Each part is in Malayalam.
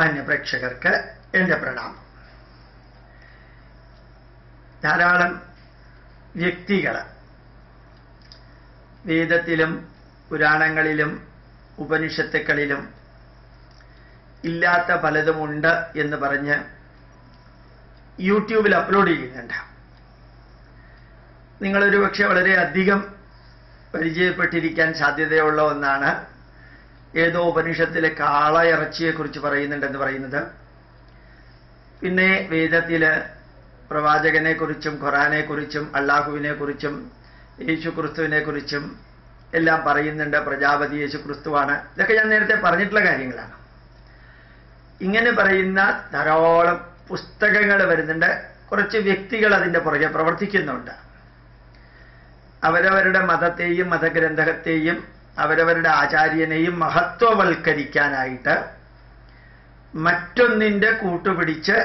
മാന്യപ്രേക്ഷകർക്ക് എന്റെ പ്രണാമം. ധാരാളം വ്യക്തികൾ വേദത്തിലും പുരാണങ്ങളിലും ഉപനിഷത്തുക്കളിലും ഇല്ലാത്ത പലതുമുണ്ട് എന്ന് പറഞ്ഞ് യൂട്യൂബിൽ അപ്ലോഡ് ചെയ്യുന്നുണ്ട്. നിങ്ങളൊരു പക്ഷെ വളരെ അധികം പരിചയപ്പെട്ടിരിക്കാൻ സാധ്യതയുള്ള ഒന്നാണ് ഏതോ ഉപനിഷത്തിലെ കാള ഇറച്ചിയെക്കുറിച്ച് പറയുന്നുണ്ടെന്ന് പറയുന്നത്. പിന്നെ വേദത്തിൽ പ്രവാചകനെ കുറിച്ചും ഖുറാനെ കുറിച്ചും അള്ളാഹുവിനെ കുറിച്ചും യേശു ക്രിസ്തുവിനെ കുറിച്ചും എല്ലാം പറയുന്നുണ്ട്. പ്രജാപതി യേശു ക്രിസ്തുവാണ് ഇതൊക്കെ ഞാൻ നേരത്തെ പറഞ്ഞിട്ടുള്ള കാര്യങ്ങളാണ്. ഇങ്ങനെ പറയുന്ന ധാരാളം പുസ്തകങ്ങൾ വരുന്നുണ്ട്. കുറച്ച് വ്യക്തികൾ അതിന്റെ പുറകെ പ്രവർത്തിക്കുന്നുണ്ട്. അവരവരുടെ മതത്തെയും മതഗ്രന്ഥത്തെയും അവരവരുടെ ആചാര്യനെയും മഹത്വവൽക്കരിക്കാനായിട്ട് മറ്റൊന്നിന്റെ കൂട്ടുപിടിച്ച്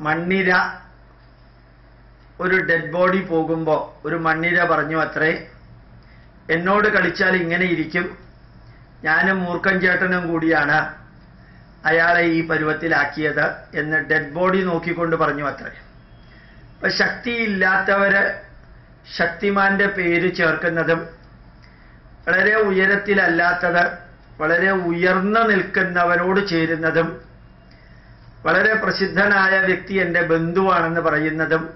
മണ്ണിര ഒരു ഡെഡ് ബോഡി പോകുമ്പോൾ ഒരു മണ്ണിര പറഞ്ഞു അത്രേ. എന്നോട് കളിച്ചാൽ ഇങ്ങനെ ഇരിക്കും. ഞാനും മൂർഖൻ ചേട്ടനും കൂടിയാണ് അയാളെ ഈ പരുവത്തിലാക്കിയത് എന്ന് ഡെഡ് ബോഡി നോക്കിക്കൊണ്ട് പറഞ്ഞു അത്രേ. അപ്പൊ ശക്തിയില്ലാത്തവര് ശക്തിമാന്റെ പേര് ചേർക്കുന്നതും വളരെ ഉയരത്തിലല്ലാത്തത് വളരെ ഉയർന്നു നിൽക്കുന്നവനോട് ചേരുന്നതും വളരെ പ്രസിദ്ധനായ വ്യക്തി എന്റെ ബന്ധുവാണെന്ന് പറയുന്നതും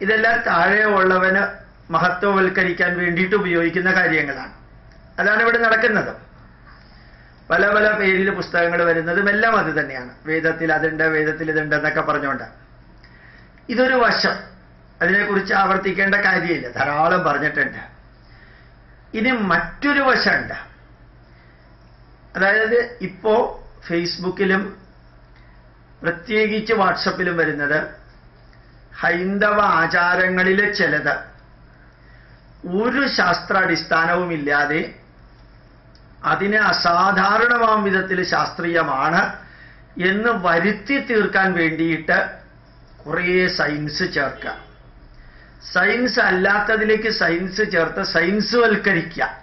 ഇതെല്ലാം താഴെ ഉള്ളവന് മഹത്വവൽക്കരിക്കാൻ വേണ്ടിയിട്ട് ഉപയോഗിക്കുന്ന കാര്യങ്ങളാണ്. അതാണ് ഇവിടെ നടക്കുന്നത്. പല പല പേരിൽ പുസ്തകങ്ങൾ വരുന്നതും എല്ലാം അത് തന്നെയാണ്. വേദത്തിൽ അതുണ്ട് വേദത്തിൽ ഇതുണ്ട് എന്നൊക്കെ പറഞ്ഞുകൊണ്ട്. ഇതൊരു വശം. അതിനെക്കുറിച്ച് ആവർത്തിക്കേണ്ട കാര്യമില്ല. ധാരാളം പറഞ്ഞിട്ടുണ്ട്. ഇനി മറ്റൊരു വശമുണ്ട് അതായത് ഇപ്പോ ഫേസ്ബുക്കിലും പ്രത്യേകിച്ച് വാട്സപ്പിലും വരുന്നത് ഹൈന്ദവ ആചാരങ്ങളിലെ ചിലത്. ഒരു ശാസ്ത്രാടിസ്ഥാനവും ഇല്ലാതെ അതിനെ അസാധാരണമാം വിധത്തിൽ ശാസ്ത്രീയമാണ് എന്ന് വരുത്തി തീർക്കാൻ വേണ്ടിയിട്ട് കുറേ സയൻസ് ചേർക്കുക. സയൻസ് അല്ലാത്തതിലേക്ക് സയൻസ് ചേർത്ത് സയൻസ് വൽക്കരിക്കുക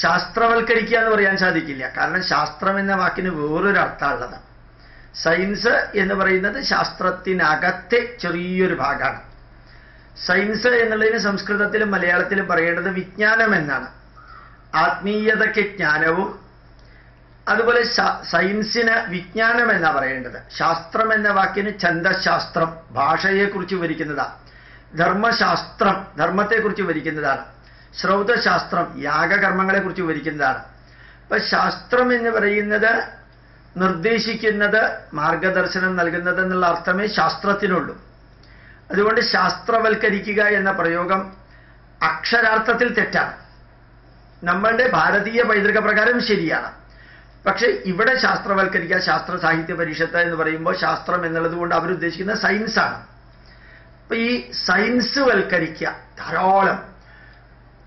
ശാസ്ത്രവൽക്കരിക്കുക എന്ന് പറയാൻ സാധിക്കില്ല. കാരണം ശാസ്ത്രം എന്ന വാക്കിന് വേറൊരു അർത്ഥമുള്ളത് സയൻസ് എന്ന് പറയുന്നത് ശാസ്ത്രത്തിനകത്തെ ചെറിയൊരു ഭാഗമാണ്. സയൻസ് എന്നുള്ളതിന് സംസ്കൃതത്തിലും മലയാളത്തിലും പറയേണ്ടത് വിജ്ഞാനം എന്നാണ്. ആത്മീയതയ്ക്ക് ജ്ഞാനവും അതുപോലെ സയൻസിന് വിജ്ഞാനം എന്നാണ് പറയേണ്ടത്. ശാസ്ത്രം എന്ന വാക്കിന് ഛന്ദശാസ്ത്രം ഭാഷയെക്കുറിച്ച് വിവരിക്കുന്നതാണ് ധർമ്മശാസ്ത്രം ധർമ്മത്തെക്കുറിച്ച് വിവരിക്കുന്നതാണ്. ശ്രൗതശാസ്ത്രം യാഗകർമ്മങ്ങളെക്കുറിച്ച് വിവരിക്കുന്നതാണ്. അപ്പൊ ശാസ്ത്രം എന്ന് പറയുന്നത് നിർദ്ദേശിക്കുന്നത് മാർഗദർശനം നൽകുന്നത് എന്നുള്ള അർത്ഥമേ ശാസ്ത്രത്തിനുള്ളൂ. അതുകൊണ്ട് ശാസ്ത്രവൽക്കരിക്കുക എന്ന പ്രയോഗം അക്ഷരാർത്ഥത്തിൽ തെറ്റാണ്. നമ്മളുടെ ഭാരതീയ പൈതൃക പ്രകാരം ശരിയാണ്. പക്ഷെ ഇവിടെ ശാസ്ത്രവൽക്കരിക്കുക ശാസ്ത്ര സാഹിത്യ പരിഷത്ത് എന്ന് പറയുമ്പോൾ ശാസ്ത്രം എന്നുള്ളത് കൊണ്ട് അവരുദ്ദേശിക്കുന്ന സയൻസാണ്. അപ്പൊ ഈ സയൻസ് വൽക്കരിക്കുക ധാരാളം.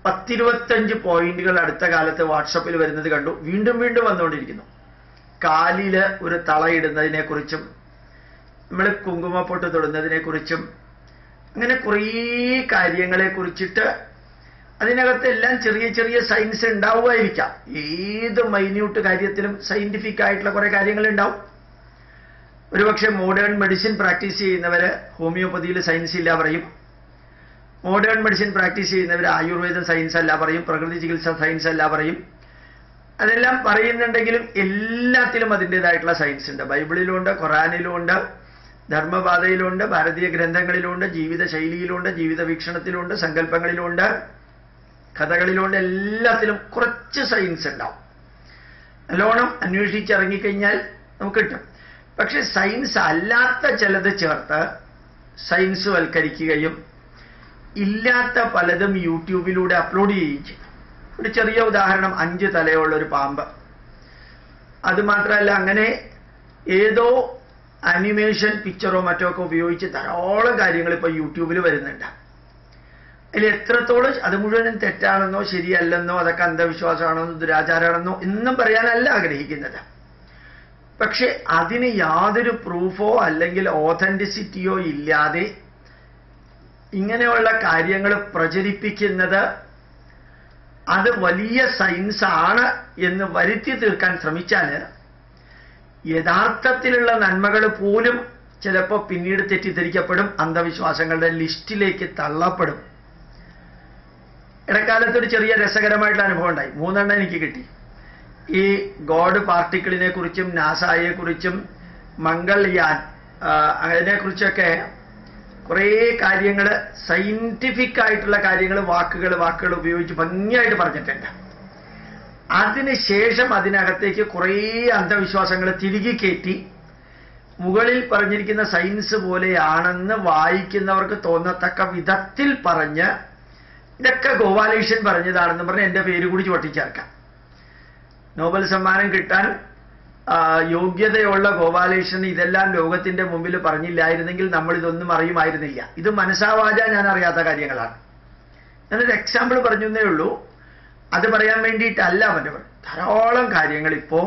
പത്തിരുപത്തഞ്ച് പോയിന്റുകൾ അടുത്ത കാലത്ത് വാട്സപ്പിൽ വരുന്നത് കണ്ടു. വീണ്ടും വീണ്ടും വന്നുകൊണ്ടിരിക്കുന്നു. കാലിൽ ഒരു തളയിടുന്നതിനെ കുറിച്ചും നമ്മൾ കുങ്കുമപ്പൊട്ട് തൊടുന്നതിനെ കുറിച്ചും അങ്ങനെ കുറേ കാര്യങ്ങളെ കുറിച്ചിട്ട് അതിനകത്ത് എല്ലാം ചെറിയ ചെറിയ സയൻസ് ഉണ്ടാവുമായിരിക്കാം. ഏത് മൈന്യൂട്ട് കാര്യത്തിലും സയന്റിഫിക് ആയിട്ടുള്ള കുറെ കാര്യങ്ങൾ ഉണ്ടാവും ഒരുപക്ഷെ മോഡേൺ മെഡിസിൻ പ്രാക്ടീസ് ചെയ്യുന്നവർ ഹോമിയോപ്പതിയിൽ സയൻസ് ഇല്ല പറയും. മോഡേൺ മെഡിസിൻ പ്രാക്ടീസ് ചെയ്യുന്നവർ ആയുർവേദം സയൻസ് അല്ല പറയും. പ്രകൃതി ചികിത്സ സയൻസ് അല്ല പറയും. അതെല്ലാം പറയുന്നുണ്ടെങ്കിലും എല്ലാത്തിലും അതിന്റെതായിട്ടുള്ള സയൻസ് ഉണ്ട്. ബൈബിളിലുണ്ട് ഖുറാനിലുണ്ട് ധർമ്മപാതയിലുണ്ട് ഭാരതീയ ഗ്രന്ഥങ്ങളിലുണ്ട് ജീവിത ശൈലിയിലുണ്ട് ജീവിത വീക്ഷണത്തിലുണ്ട് സങ്കല്പങ്ങളിലുണ്ട് കഥകളിലുണ്ട്. എല്ലാത്തിലും കുറച്ച് സയൻസ് ഉണ്ടാവും. നല്ലോണം അന്വേഷിച്ചിറങ്ങിക്കഴിഞ്ഞാൽ നമുക്ക് കിട്ടും. പക്ഷെ സയൻസ് അല്ലാത്ത ചിലത് ചേർത്ത് സയൻസ് വൽക്കരിക്കുകയും ഇല്ലാത്ത പലതും യൂട്യൂബിലൂടെ അപ്ലോഡ് ചെയ്യുകയും ചെയ്യും. ഒരു ചെറിയ ഉദാഹരണം അഞ്ച് തലയുള്ള ഒരു പാമ്പ്. അത് മാത്രമല്ല അങ്ങനെ ഏതോ അനിമേഷൻ പിക്ചറോ മറ്റോ ഒക്കെ ഉപയോഗിച്ച് ധാരാളം കാര്യങ്ങൾ ഇപ്പൊ യൂട്യൂബിൽ വരുന്നുണ്ട്. അതിൽ എത്രത്തോളം അത് മുഴുവനും തെറ്റാണെന്നോ ശരിയല്ലെന്നോ അതൊക്കെ അന്ധവിശ്വാസമാണെന്നോ ദുരാചാരമാണെന്നോ എന്നും പറയാനല്ല ആഗ്രഹിക്കുന്നത്. പക്ഷെ അതിന് യാതൊരു പ്രൂഫോ അല്ലെങ്കിൽ ഓതന്റിസിറ്റിയോ ഇല്ലാതെ ഇങ്ങനെയുള്ള കാര്യങ്ങൾ പ്രചരിപ്പിക്കുന്നത് അത് വലിയ സയൻസ് ആണ് എന്ന് വരുത്തി തീർക്കാൻ ശ്രമിച്ചാൽ യഥാർത്ഥത്തിലുള്ള നന്മകൾ പോലും ചിലപ്പോൾ പിന്നീട് തെറ്റിദ്ധരിക്കപ്പെടും അന്ധവിശ്വാസങ്ങളുടെ ലിസ്റ്റിലേക്ക് തള്ളപ്പെടും. ഇടക്കാലത്ത് ഒരു ചെറിയ രസകരമായിട്ടുള്ള അനുഭവം ഉണ്ടായി. മൂന്നെണ്ണം എനിക്ക് കിട്ടി. ഈ ഗോഡ് പാർട്ടിക്കിളിനെ കുറിച്ചും നാസായെ കുറിച്ചും മംഗൾയാൻ അതിനെക്കുറിച്ചൊക്കെ കുറേ കാര്യങ്ങൾ സയന്റിഫിക് ആയിട്ടുള്ള കാര്യങ്ങൾ വാക്കുകൾ വാക്കുകൾ ഉപയോഗിച്ച് ഭംഗിയായിട്ട് പറഞ്ഞിട്ടുണ്ട്. അതിനുശേഷം അതിനകത്തേക്ക് കുറേ അന്ധവിശ്വാസങ്ങൾ തിരികെ കയറ്റി മുകളിൽ പറഞ്ഞിരിക്കുന്ന സയൻസ് പോലെയാണെന്ന് വായിക്കുന്നവർക്ക് തോന്നത്തക്ക വിധത്തിൽ പറഞ്ഞ് ഇതൊക്കെ ഗോപാലകൃഷ്ണൻ പറഞ്ഞതാണെന്ന് പറഞ്ഞ് എന്റെ പേര് കൂടി ചുവട്ടിച്ചേർക്കാം. നോബൽ സമ്മാനം കിട്ടാൻ യോഗ്യതയുള്ള ഗോപാലകൃഷ്ണൻ ഇതെല്ലാം ലോകത്തിന്റെ മുമ്പിൽ പറഞ്ഞില്ലായിരുന്നെങ്കിൽ നമ്മൾ ഇതൊന്നും അറിയുമായിരുന്നില്ല. ഇത് മനസ്സാവാച ഞാൻ അറിയാത്ത കാര്യങ്ങളാണ്. ഞാനൊരു എക്സാമ്പിൾ പറഞ്ഞു എന്നേ ഉള്ളൂ. അത് പറയാൻ വേണ്ടിയിട്ടല്ല അവന്റെ ധാരാളം കാര്യങ്ങൾ ഇപ്പോ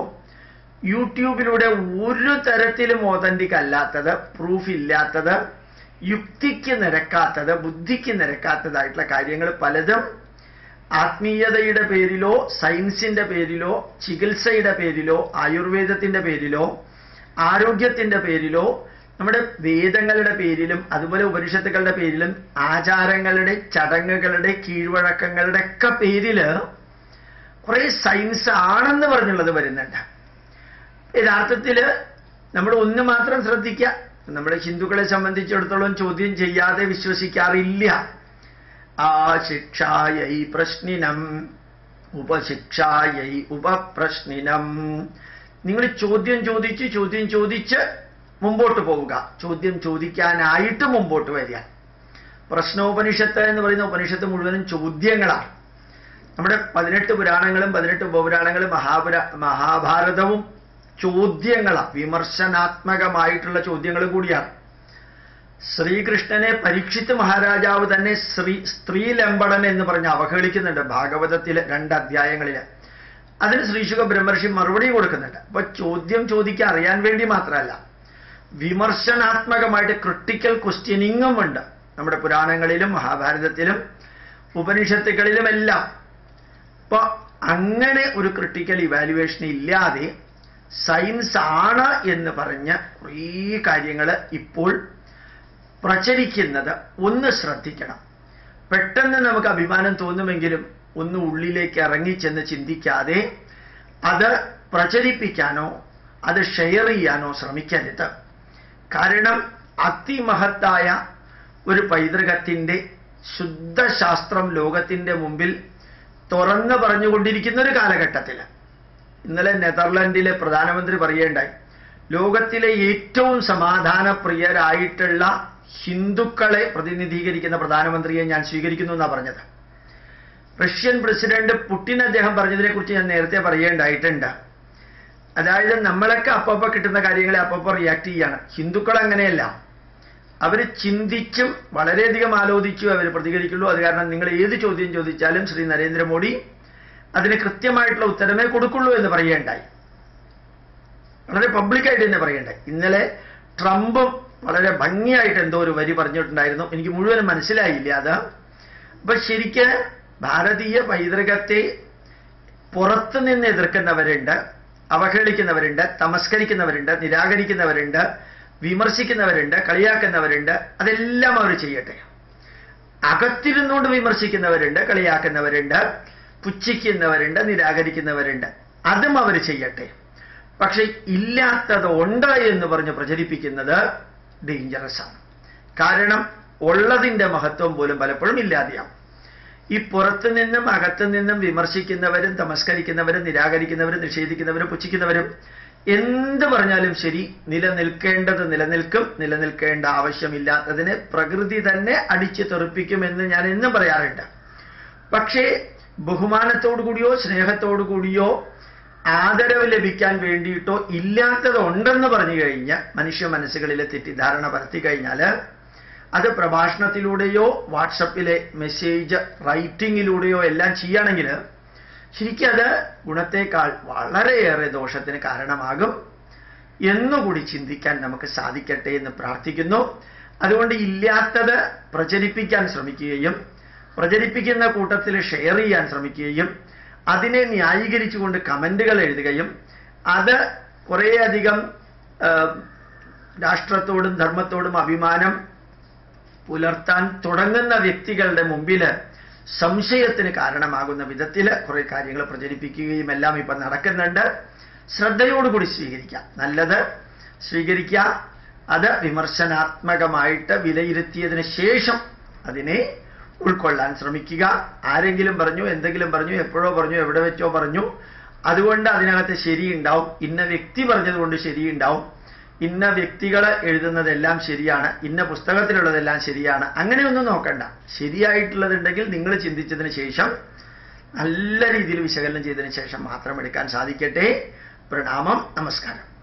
യൂട്യൂബിലൂടെ ഒരു തരത്തിലും ഓതന്റിക് അല്ലാത്തത് പ്രൂഫ് ഇല്ലാത്തത് യുക്തിക്ക് നിരക്കാത്തത് ബുദ്ധിക്ക് നിരക്കാത്തതായിട്ടുള്ള കാര്യങ്ങൾ പലതും ആത്മീയതയുടെ പേരിലോ സയൻസിന്റെ പേരിലോ ചികിത്സയുടെ പേരിലോ ആയുർവേദത്തിന്റെ പേരിലോ ആരോഗ്യത്തിന്റെ പേരിലോ നമ്മുടെ വേദങ്ങളുടെ പേരിലും അതുപോലെ ഉപനിഷത്തുക്കളുടെ പേരിലും ആചാരങ്ങളുടെ ചടങ്ങുകളുടെ കീഴ്വഴക്കങ്ങളുടെ ഒക്കെ പേരിൽ കുറെ സയൻസ് ആണെന്ന് പറഞ്ഞുള്ളത് വരുന്നുണ്ട്. യഥാർത്ഥത്തിൽ നമ്മൾ ഒന്ന് മാത്രം ശ്രദ്ധിക്കുക. നമ്മുടെ ഹിന്ദുക്കളെ സംബന്ധിച്ചിടത്തോളം ചോദ്യം ചെയ്യാതെ വിശ്വസിക്കാറില്ല. ആശിക്ഷായൈ പ്രശ്നിനം ഉപശിക്ഷായൈ ഉപപ്രശ്നിനം. നിങ്ങൾ ചോദ്യം ചോദിച്ച് ചോദ്യം ചോദിച്ച് മുമ്പോട്ട് പോവുക. ചോദ്യം ചോദിക്കാനായിട്ട് മുമ്പോട്ട് വരിക. പ്രശ്നോപനിഷത്ത് എന്ന് പറയുന്ന ഉപനിഷത്ത് മുഴുവനും ചോദ്യങ്ങളാണ്. നമ്മുടെ പതിനെട്ട് പുരാണങ്ങളും പതിനെട്ട് ഉപപുരാണങ്ങളും മഹാപുര മഹാഭാരതവും ചോദ്യങ്ങളാണ്. വിമർശനാത്മകമായിട്ടുള്ള ചോദ്യങ്ങൾ കൂടിയാണ്. ശ്രീകൃഷ്ണനെ പരീക്ഷിത്ത് മഹാരാജാവ് തന്നെ ശ്രീ സ്ത്രീലമ്പടൻ എന്ന് പറഞ്ഞ് അവഹേളിക്കുന്നുണ്ട് ഭാഗവതത്തിലെ രണ്ട് അധ്യായങ്ങളിൽ അതിന് ശ്രീശുഖ ബ്രഹ്മർഷി മറുപടി കൊടുക്കുന്നുണ്ട്. അപ്പൊ ചോദ്യം ചോദിക്കാൻ അറിയാൻ വേണ്ടി മാത്രമല്ല വിമർശനാത്മകമായിട്ട് ക്രിട്ടിക്കൽ ക്വസ്റ്റ്യനിങ്ങും ഉണ്ട്. നമ്മുടെ പുരാണങ്ങളിലും മഹാഭാരതത്തിലും ഉപനിഷത്തുകളിലുമെല്ലാം അപ്പൊ അങ്ങനെ ഒരു ക്രിട്ടിക്കൽ ഇവാലുവേഷൻ ഇല്ലാതെ സയൻസ് ആണ് എന്ന് പറഞ്ഞ കുറേ കാര്യങ്ങൾ ഇപ്പോൾ പ്രചരിക്കുന്നത് ഒന്ന് ശ്രദ്ധിക്കണം. പെട്ടെന്ന് നമുക്ക് അഭിമാനം തോന്നുമെങ്കിലും ഒന്ന് ഉള്ളിലേക്ക് ഇറങ്ങിച്ചെന്ന് ചിന്തിക്കാതെ അത് പ്രചരിപ്പിക്കാനോ അത് ഷെയർ ചെയ്യാനോ ശ്രമിക്കരുത്. കാരണം അതിമഹത്തായ ഒരു പൈതൃകത്തിന്റെ ശുദ്ധശാസ്ത്രം ലോകത്തിന്റെ മുമ്പിൽ തുറന്നു പറഞ്ഞുകൊണ്ടിരിക്കുന്ന ഒരു കാലഘട്ടത്തിൽ ഇന്നലെ നെതർലൻഡിലെ പ്രധാനമന്ത്രി പറയേണ്ടായി ലോകത്തിലെ ഏറ്റവും സമാധാനപ്രിയരായിട്ടുള്ള ഹിന്ദുക്കളെ പ്രതിനിധീകരിക്കുന്ന പ്രധാനമന്ത്രിയെ ഞാൻ സ്വീകരിക്കുന്നു എന്നാണ് പറഞ്ഞത്. റഷ്യൻ പ്രസിഡന്റ് പുടിൻ അദ്ദേഹം പറഞ്ഞതിനെ കുറിച്ച് ഞാൻ നേരത്തെ പറയേണ്ടായിട്ടുണ്ട്. അതായത് നമ്മളൊക്കെ അപ്പപ്പോ കിട്ടുന്ന കാര്യങ്ങളെ അപ്പപ്പോ റിയാക്ട് ചെയ്യാണ്. ഹിന്ദുക്കൾ അങ്ങനെയല്ല. അവർ ചിന്തിച്ചും വളരെയധികം ആലോചിച്ചും അവർ പ്രതികരിക്കുള്ളൂ. അത് കാരണം നിങ്ങൾ ഏത് ചോദ്യം ചോദിച്ചാലും ശ്രീ നരേന്ദ്രമോദി അതിന് കൃത്യമായിട്ടുള്ള ഉത്തരമേ കൊടുക്കുള്ളൂ എന്ന് പറയേണ്ടായി. വളരെ പബ്ലിക്കായിട്ട് തന്നെ പറയേണ്ടായി. ഇന്നലെ ട്രംപും വളരെ ഭംഗിയായിട്ട് എന്തോ ഒരു വരി പറഞ്ഞിട്ടുണ്ടായിരുന്നു. എനിക്ക് മുഴുവനും മനസ്സിലായില്ല അത്. അപ്പൊ ശരിക്ക് ഭാരതീയ പൈതൃകത്തെ പുറത്തു നിന്ന് എതിർക്കുന്നവരുണ്ട് അവഹേളിക്കുന്നവരുണ്ട് തമസ്കരിക്കുന്നവരുണ്ട് നിരാകരിക്കുന്നവരുണ്ട് വിമർശിക്കുന്നവരുണ്ട് കളിയാക്കുന്നവരുണ്ട്. അതെല്ലാം അവർ ചെയ്യട്ടെ. അകത്തിരുന്നുകൊണ്ട് വിമർശിക്കുന്നവരുണ്ട് കളിയാക്കുന്നവരുണ്ട് പുച്ഛിക്കുന്നവരുണ്ട് നിരാകരിക്കുന്നവരുണ്ട്. അതും അവർ ചെയ്യട്ടെ. പക്ഷെ ഇല്ലാത്തത് ഉണ്ട് എന്ന് പറഞ്ഞ് പ്രചരിപ്പിക്കുന്നത് ഡേഞ്ചറസ് ആണ്. കാരണം ഉള്ളതിന്റെ മഹത്വം പോലും പലപ്പോഴും ഇല്ലാതെയാവും. ഈ പുറത്തു നിന്നും അകത്തു നിന്നും വിമർശിക്കുന്നവരും തമസ്കരിക്കുന്നവരും നിരാകരിക്കുന്നവരും നിഷേധിക്കുന്നവരും പുച്ഛിക്കുന്നവരും എന്ത് പറഞ്ഞാലും ശരി നിലനിൽക്കേണ്ടത് നിലനിൽക്കും നിലനിൽക്കേണ്ട ആവശ്യമില്ലാത്തതിനെ പ്രകൃതി തന്നെ അടിച്ചു തെറിപ്പിക്കുമെന്ന് ഞാൻ എന്നും പറയാറുണ്ട്. പക്ഷേ ബഹുമാനത്തോടു കൂടിയോ സ്നേഹത്തോടു കൂടിയോ ആദരവ് ലഭിക്കാൻ വേണ്ടിയിട്ടോ ഇല്ലാത്തതുണ്ടെന്ന് പറഞ്ഞു കഴിഞ്ഞാൽ മനുഷ്യ മനസ്സുകളിലെ തെറ്റിദ്ധാരണ പരത്തി കഴിഞ്ഞാൽ അത് പ്രഭാഷണത്തിലൂടെയോ വാട്സപ്പിലെ മെസ്സേജ് റൈറ്റിങ്ങിലൂടെയോ എല്ലാം ചെയ്യുകയാണെങ്കിൽ ശരിക്കും അത് ഗുണത്തേക്കാൾ വളരെയേറെ ദോഷത്തിന് കാരണമാകും എന്നുകൂടി ചിന്തിക്കാൻ നമുക്ക് സാധിക്കട്ടെ എന്ന് പ്രാർത്ഥിക്കുന്നു. അതുകൊണ്ട് ഇല്ലാത്തത് പ്രചരിപ്പിക്കാൻ ശ്രമിക്കുകയും പ്രചരിപ്പിക്കുന്ന കൂട്ടത്തിൽ ഷെയർ ചെയ്യാൻ ശ്രമിക്കുകയും അതിനെ ന്യായീകരിച്ചുകൊണ്ട് കമന്റുകൾ എഴുതുകയും അത് കുറേയധികം രാഷ്ട്രത്തോടും ധർമ്മത്തോടും അഭിമാനം പുലർത്താൻ തുടങ്ങുന്ന വ്യക്തികളുടെ മുമ്പിൽ സംശയത്തിന് കാരണമാകുന്ന വിധത്തിൽ കുറേ കാര്യങ്ങൾ പ്രചരിപ്പിക്കുകയും എല്ലാം ഇപ്പൊ നടക്കുന്നുണ്ട്. ശ്രദ്ധയോടുകൂടി സ്വീകരിക്കാം. നല്ലത് സ്വീകരിക്കുക. അത് വിമർശനാത്മകമായിട്ട് വിലയിരുത്തിയതിന് ശേഷം അതിനെ ഉൾക്കൊള്ളാൻ ശ്രമിക്കുക. ആരെങ്കിലും പറഞ്ഞു എന്തെങ്കിലും പറഞ്ഞു എപ്പോഴോ പറഞ്ഞു എവിടെ വെച്ചോ പറഞ്ഞു. അതുകൊണ്ട് അതിനകത്ത് ശരിയുണ്ടാവും. ഇന്ന വ്യക്തി പറഞ്ഞതുകൊണ്ട് ശരിയുണ്ടാവും. ഇന്ന വ്യക്തികൾ എഴുതുന്നതെല്ലാം ശരിയാണ്. ഇന്ന പുസ്തകത്തിലുള്ളതെല്ലാം ശരിയാണ്. അങ്ങനെയൊന്നും നോക്കണ്ട. ശരിയായിട്ടുള്ളതുണ്ടെങ്കിൽ നിങ്ങൾ ചിന്തിച്ചതിന് ശേഷം നല്ല രീതിയിൽ വിശകലനം ചെയ്തതിന് ശേഷം മാത്രം എടുക്കാൻ സാധിക്കട്ടെ. പ്രണാമം. നമസ്കാരം.